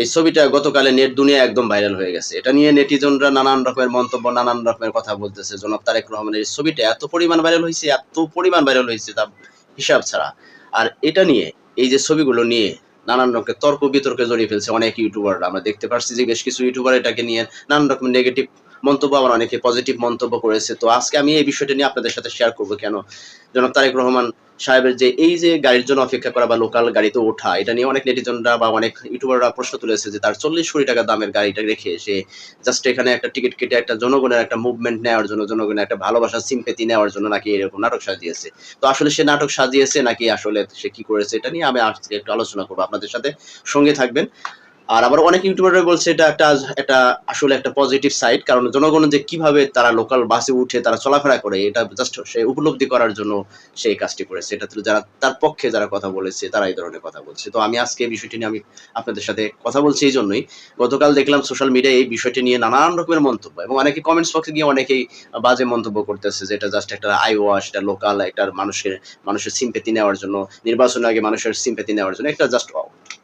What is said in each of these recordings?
এই ছবিটা গতকালে নেট দুনিয়া একদম ভাইরাল হয়ে গেছে। এটা নিয়ে নেটিজনরা নানান রকমের মন্তব্য, নানান রকমের কথা বলতেছে। জনাব তারেক রহমানের ছবিটা এত পরিমাণ ভাইরাল হয়েছে, এত পরিমাণ ভাইরাল হয়েছে তা হিসাব ছাড়া। আর এটা নিয়ে, এই যে ছবিগুলো নিয়ে নানান রকমের তর্ক বিতর্কে জড়িয়ে ফেলছে অনেক ইউটিউবাররা। আমরা দেখতে পাচ্ছি যে বেশ কিছু ইউটিউবার এটাকে নিয়ে নানান রকমের নেগেটিভ মন্তব্য, আবার অনেকে পজিটিভ মন্তব্য করেছে। তো আজকে আমি এই বিষয়টা নিয়ে আপনাদের সাথে শেয়ার করব কেন? জনাব তারেক রহমান সাহেবের যে এই যে গাড়ির জন্য অপেক্ষা করা বা লোকাল গাড়িতে ওঠা, এটা নিয়ে অনেক নেটিজনরা বা অনেক ইউটিউবাররা প্রশ্ন তুলেছে যে তার চল্লিশ কোটি টাকা দামের গাড়িটা রেখে সে জাস্ট এখানে একটা টিকিট কেটে একটা জনগণের একটা মুভমেন্ট নেওয়ার জন্য, জনগণের একটা ভালোবাসা সিম্পেতি নেওয়ার জন্য নাকি এরকম নাটক সাজিয়েছে। তো আসলে সে নাটক সাজিয়েছে নাকি আসলে সে কি করেছে, এটা নিয়ে আমি আজকে একটু আলোচনা করব। আপনাদের সাথে সঙ্গে থাকবেন। আর আবার অনেক ইউটিউবাররা বলছে এটা একটা একটা আসলে একটা পজিটিভ সাইড কারণ জনগণ যে কীভাবে তারা লোকাল বাসে উঠে তারা চলাফেরা করে, এটা জাস্ট সে উপলব্ধি করার জন্য সেই কাজটি করেছে। এটা তো যারা, তার পক্ষে যারা কথা বলেছে, তারা এই ধরনের কথা বলছে। তো আমি আজকে এই বিষয়টি নিয়ে আমি আপনাদের সাথে কথা বলছি এই জন্যই। গতকাল দেখলাম সোশ্যাল মিডিয়ায় এই বিষয়টি নিয়ে নানান রকমের মন্তব্য এবং অনেকে কমেন্টস বক্সে গিয়ে অনেকেই বাজে মন্তব্য করতেছে যে এটা জাস্ট একটা আই ওয়াশ এটা লোকাল একটা মানুষের মানুষের সিম্পেতি নেওয়ার জন্য, নির্বাচনের আগে মানুষের সিম্পেতি নেওয়ার জন্য একটা জাস্ট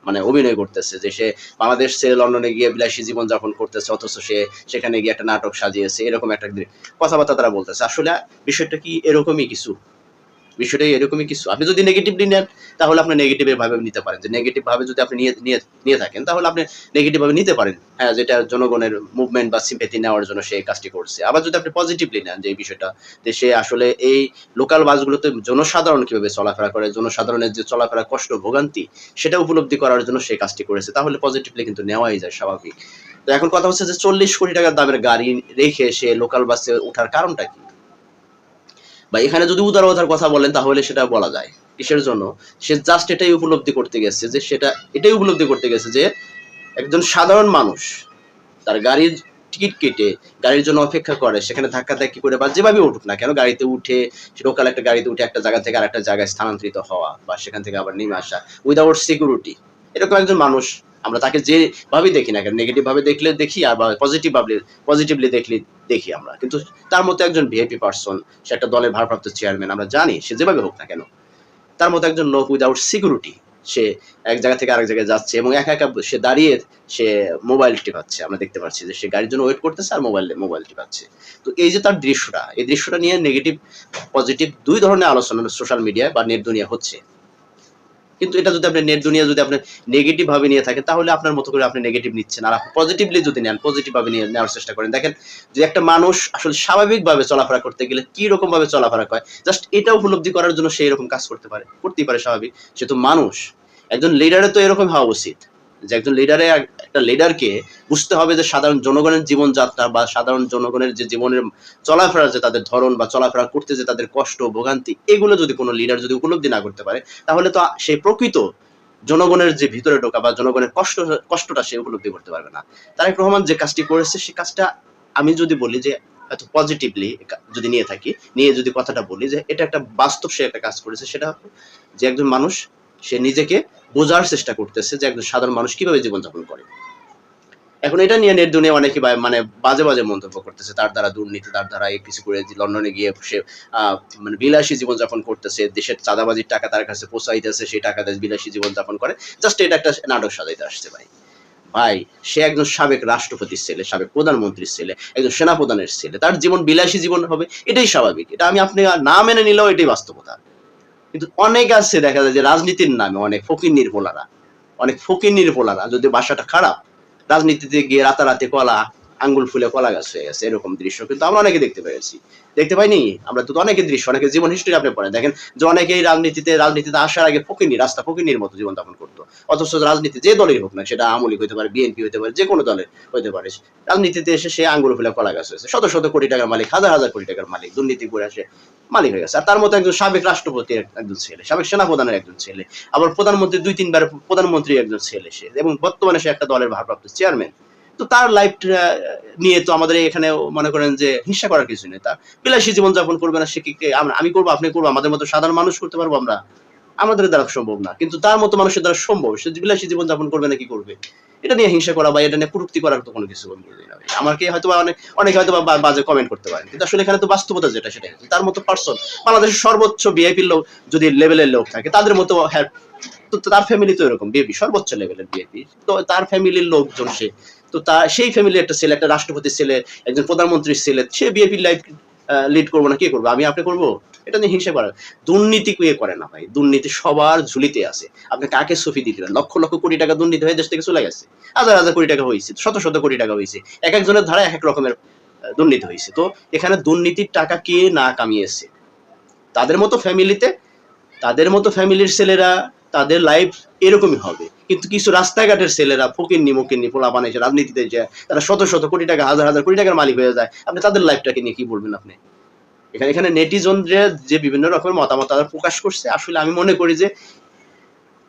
মানে অভিনয় করতেছে যে সে বাংলাদেশ ছেড়ে লন্ডনে গিয়ে বিলাসী জীবন যাপন করতেছে, অথচ সে সেখানে গিয়ে একটা নাটক সাজিয়েছে, এরকম একটা কথাবার্তা তারা বলতেছে। আসলে বিষয়টা কি এরকমই কিছু? বিষয়টা এরকমই কিছু। আপনি যদি নেগেটিভলি নেন, তাহলে আপনি নেগেটিভ ভাবে নিতে পারেন। যে নেগেটিভ ভাবে যদি আপনি নিয়ে নিয়ে নিয়ে থাকেন, তাহলে আপনি নেগেটিভ ভাবে নিতে পারেন। হ্যাঁ যেটা জনগণের মুভমেন্ট বা সিম্পেথি নেওয়ার জন্য সে কাজটি করছে। আবার যদি আপনি পজিটিভলি নেন যে এই বিষয়টা, যে সে আসলে এই লোকাল বাসগুলোতে জনসাধারণ কীভাবে চলাফেরা করে, জনসাধারণের যে চলাফেরা কষ্ট, ভোগান্তি, সেটা উপলব্ধি করার জন্য সেই কাজটি করেছে, তাহলে পজিটিভলি কিন্তু নেওয়াই যায় স্বাভাবিক। তো এখন কথা হচ্ছে যে চল্লিশ কোটি টাকার দামের গাড়ি রেখে সে লোকাল বাসে ওঠার কারণটা কি? বা এখানে যদি উদারতার কথা বলেন, তাহলে সেটা বলা যায়। কিসের জন্য? সে জাস্ট এটাই উপলব্ধি করতে গেছে যে সেটা, এটাই উপলব্ধি করতে গেছে যে একজন সাধারণ মানুষ, তার গাড়ির টিকিট কেটে গাড়ির জন্য অপেক্ষা করে, সেখানে ধাক্কা ধাক্কি করে বা যেভাবে উঠুক না কেন, গাড়িতে উঠে লোকাল একটা গাড়িতে উঠে একটা জায়গা থেকে আরেকটা জায়গায় স্থানান্তরিত হওয়া বা সেখান থেকে আবার নেমে আসা উইদাউট সিকিউরিটি এরকম একজন মানুষ আমরা তাকে যেভাবেই দেখি না কেন নেগেটিভ ভাবে দেখলে দেখি আর পজিটিভ ভাবে পজিটিভলি দেখলে দেখি আমরা। কিন্তু তার মতো একজন ভিআইপি পার্সন সে একটা দলের ভারপ্রাপ্ত চেয়ারম্যান আমরা জানি সে যেভাবে হোক না কেন, তার মতো একজন লোক উইদাউট সিকিউরিটি সে এক জায়গা থেকে আরেক জায়গায় যাচ্ছে এবং একা একা সে দাঁড়িয়ে সে মোবাইল টিপাচ্ছে। আমরা দেখতে পাচ্ছি যে সে গাড়ির জন্য ওয়েট করতেছে আর মোবাইল মোবাইল টিপাচ্ছে। তো এই যে তার দৃশ্যটা, এই দৃশ্যটা নিয়ে নেগেটিভ পজিটিভ দুই ধরনের আলোচনা সোশ্যাল মিডিয়ায় বা নেট দুনিয়া হচ্ছে। কিন্তু এটা যদি আপনি নেট দুনিয়া যদি আপনি নেগেটিভ ভাবে নিয়ে থাকেন, তাহলে আপনার মতো করে আপনি নেগেটিভ নিচ্ছেন। আর আপনি পজিটিভলি যদি নেন পজিটিভ ভাবে নিয়ে নেওয়ার চেষ্টা করেন। দেখেন, যে একটা মানুষ আসলে স্বাভাবিকভাবে চলাফেরা করতে গেলে কি রকম ভাবে চলাফেরা করে জাস্ট এটা উপলব্ধি করার জন্য সেই রকম কাজ করতে পারে, করতেই পারে স্বাভাবিক। সে তো মানুষ। একজন লিডারে তো এরকম হওয়া উচিত। যে একজন লিডারে একটা লিডারকে বুঝতে হবে যে সাধারণ জনগণের জীবনযাত্রা বা সাধারণ জনগণের যে জীবনের চলাফেরা যে তাদের ধরন বা চলাফেরা করতে যে তাদের কষ্ট, ভোগান্তি, এগুলো যদি কোনো লিডার যদি উপলব্ধি না করতে পারে, তাহলে তো সেই প্রকৃত জনগণের যে ভিতরে ঢোকা বা জনগণের কষ্ট, কষ্টটা সে উপলব্ধি করতে পারবে না। তারেক রহমান যে কাজটি করেছে, সে কাজটা আমি যদি বলি যে এত পজিটিভলি যদি নিয়ে থাকি, নিয়ে যদি কথাটা বলি যে এটা একটা বাস্তব সে একটা কাজ করেছে, সেটা যে একজন মানুষ, সে নিজেকে বোঝার চেষ্টা করতেছে যে একজন সাধারণ মানুষ কীভাবে জীবনযাপন করে। এখন এটা নিয়ে নেট দুনিয়া অনেকে মানে বাজে বাজে মন্তব্য করতেছে। তার দ্বারা দুর্নীতি, তার দ্বারা এই কিছু করে লন্ডনে গিয়ে সে মানে বিলাসী জীবনযাপন করতেছে, দেশের চাঁদাবাজির টাকা তার কাছে পোষাইতেছে সেই টাকা দিয়ে বিলাসী জীবনযাপন করে। জাস্ট এটা একটা নাটক সাজাইতে আসছে ভাই। ভাই, সে একজন সাবেক রাষ্ট্রপতির ছেলে, সাবেক প্রধানমন্ত্রীর ছেলে, একজন সেনাপ্রধানের ছেলে। তার জীবন বিলাসী জীবন হবে, এটাই স্বাভাবিক। এটা আমি আপনি না মেনে নিলেও এটাই বাস্তবতা। কিন্তু অনেক আছে দেখা যায় যে রাজনীতির নামে অনেক ফকির নির্ভোলারা অনেক ফকির নির্ভোলারা যদি বাসাটা খারাপ, রাজনীতিতে গিয়ে রাতারাতি কলা আঙ্গুল ফুলে কলা গাছ হয়ে গেছে এরকম দৃশ্য কিন্তু আমরা অনেকে দেখতে পেয়েছি। দেখতে পাইনি? আমরা তো অনেকের দৃশ্য, অনেকের জীবন হিস্ট্রি আপনি পড়েন। দেখেন যে অনেকেই রাজনীতিতে রাজনীতিতে আসার আগে ফকিনি, রাস্তা ফকিনির মতো জীবনযাপন করতো। অথচ রাজনীতি যে দলের হোক না সেটা আমলি হতে পারে, বিএনপি হতে পারে যে কোনো দলের হতে পারে। রাজনীতিতে এসে সে আঙ্গুল ফুলে কলা গাছ হয়েছে। শত শত কোটি টাকার মালিক, হাজার হাজার কোটি টাকার মালিক, দুর্নীতি করে আসে মালিক হয়ে গেছে। আর তার মতো একজন সাবেক রাষ্ট্রপতির একজন ছেলে, সাবেক সেনাপ্রধানের একজন ছেলে, আবার প্রধানমন্ত্রী দুই তিনবার প্রধানমন্ত্রী একজন ছেলে সে, এবং বর্তমানে সে একটা দলের ভারপ্রাপ্ত চেয়ারম্যান তো তার লাইফ নিয়ে তো আমাদের এখানে মনে করেন যে হিংসা করার কিছু নেই তার। বিলাসী জীবনযাপন করবে না সে কি আমি করব, আপনি করব, আমাদের মতো সাধারণ মানুষ করতে পারব আমরা? আমাদের দ্বারা সম্ভব না। কিন্তু তার মতো মানুষের দ্বারা সম্ভব, সে বিলাসী জীবনযাপন করবে না কি করবে? এটা নিয়ে হিংসা করা বা এটা নিয়ে কুরুক্তি করার তো কোনো কিছু। আমাকে হয়তো অনেক, অনেকে হয়তো বাজে কমেন্ট করতে পারেন। কিন্তু আসলে এখানে তো বাস্তবতা যেটা সেটা তার মতো পার্সন বাংলাদেশের সর্বোচ্চ বিআইপির লোক যদি লেভেলের লোক থাকে, তাদের মতো হ্যাঁ তো তার ফ্যামিলি তো এরকম বিএপি সর্বোচ্চ লেভেলের বিএপি তো তার ফ্যামিলির লোকজন সে তো তার সেই ফ্যামিলির একটা ছেলে, একটা রাষ্ট্রপতির ছেলে, একজন প্রধানমন্ত্রীর ছেলে, সে বিএপির লাইফ লিড করব না, কে করব? আমি আপনি করব? এটা নিয়ে হিংসা করা দুর্নীতি কে করে না ভাই? দুর্নীতি সবার ঝুলিতে আছে। আপনি কাকে সুফি দিলেন লক্ষ লক্ষ কোটি টাকা দুর্নীতি হয়ে দেশ থেকে চলে গেছে। হাজার হাজার কোটি টাকা হয়েছে, শত শত কোটি টাকা হয়েছে। এক একজনের ধারা এক এক রকমের দুর্নীতি হয়েছে। তো এখানে দুর্নীতির টাকা কে না কামিয়েছে? তাদের মতো ফ্যামিলিতে তাদের মতো ফ্যামিলির ছেলেরা তাদের লাইফ এরকমই হবে। কিন্তু কিছু রাস্তাঘাটের ছেলেরা ফকিন্নি, মুকিন্নি পোলা বানাইছে রাজনীতিতে যায়, তারা শত শত কোটি টাকা, হাজার হাজার কোটি টাকার মালিক হয়ে যায়। আপনি তাদের লাইফটাকে নিয়ে কি বলবেন আপনি? এখানে এখানে নেটিজনরা যে বিভিন্ন রকমের মতামত তারা প্রকাশ করছে। আসলে আমি মনে করি যে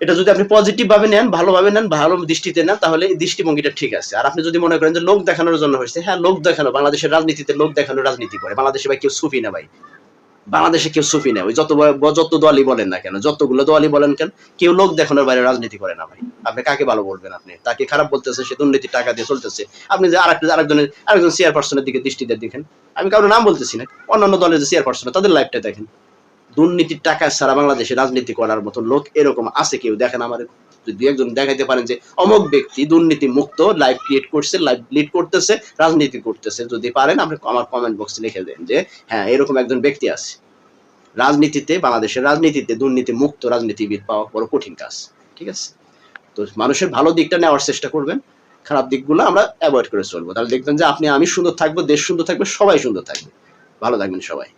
এটা যদি আপনি পজিটিভ ভাবে নেন, ভালোভাবে নেন, ভালো দৃষ্টিতে নেন, তাহলে এই দৃষ্টিভঙ্গিটা ঠিক আছে। আর আপনি যদি মনে করেন যে লোক দেখানোর জন্য হয়েছে হ্যাঁ লোক দেখানো, বাংলাদেশের রাজনীতিতে লোক দেখানো রাজনীতি করে। বাংলাদেশে ভাই কেউ সুফি না ভাই। বাংলাদেশে কেউ সুফি না ওই যত যত দলই বলেন না কেন, যতগুলো দলই বলেন কেন, কেউ লোক দেখানোর বাইরে রাজনীতি করে না ভাই। আপনি কাকে ভালো বলবেন আপনি? তাকে খারাপ বলতেছে, সে দুর্নীতির টাকা দিয়ে চলতেছে। আপনি যে আরেকটা আরেকজনের আরেকজন চেয়ার পার্সনের দিকে দৃষ্টিতে দেখেন। আমি কারোর নাম বলতেছি না। অন্যান্য দলের যে চেয়ার পার্সন তাদের লাইফটা দেখেন। দুর্নীতির টাকা ছাড়া বাংলাদেশে রাজনীতি করার মতো লোক এরকম আছে কেউ দেখেন আমার? যদি একজন দেখাইতে পারেন যে অমুক ব্যক্তি দুর্নীতি মুক্ত লাইফ ক্রিয়েট করছে লাইফ লিড করতেছে, রাজনীতি করতেছে, যদি পারেন আপনি আমার কমেন্ট বক্সে লিখে দেন যে হ্যাঁ এরকম একজন ব্যক্তি আছে। রাজনীতিতে, বাংলাদেশের রাজনীতিতে দুর্নীতি মুক্ত রাজনীতিবিদ পাওয়া বড় কঠিন কাজ, ঠিক আছে? তো মানুষের ভালো দিকটা নেওয়ার চেষ্টা করবেন, খারাপ দিকগুলো আমরা অ্যাভয়েড করে চলবো। তাহলে দেখবেন যে আপনি, আমি সুন্দর থাকব, দেশ সুন্দর থাকবে, সবাই সুন্দর থাকবে। ভালো থাকবেন সবাই।